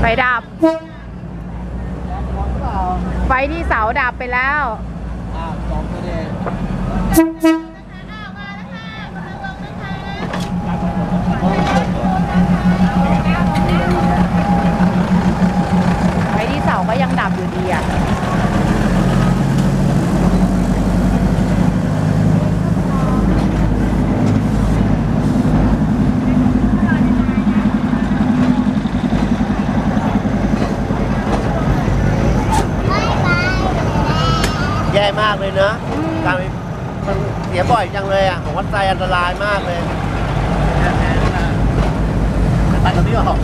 ไฟดับ ไฟที่เสาดับไปแล้ว อ้าวจบไปเลย ไฟที่เสาก็ยังดับอยู่ดีอะ แย่ มากเลยเนอะการมันเสียบ่อยจังเลยอะของวัดใจอันตรายมากเลยตัดตรงนี้ออก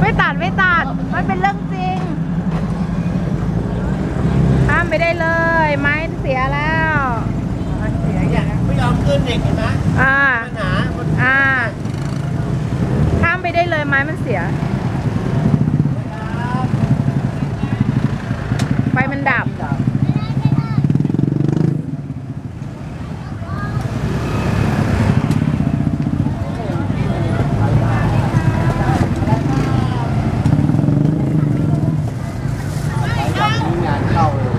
ไม่ตัดไม่ตัดมันเป็นเรื่องจริงห้ามไม่ได้เลย ไม้เสียแล้วเสียอย่างไม่ยอมขึ้นอีกเห็นไหมอ่าปัญหามันอ่าข้ามไปได้เลยไม้มันเสีย ไฟมันดับ งานเข้าเลย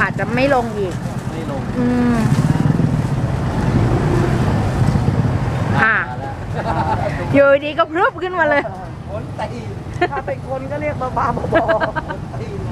อาจจะ ไม่ลงอีก ไม่ลงอืม อะ อยู่ดีก็พรึบขึ้นมาเลย คนตีถ้าเป็นคนก็เรียกบ้าๆบอๆ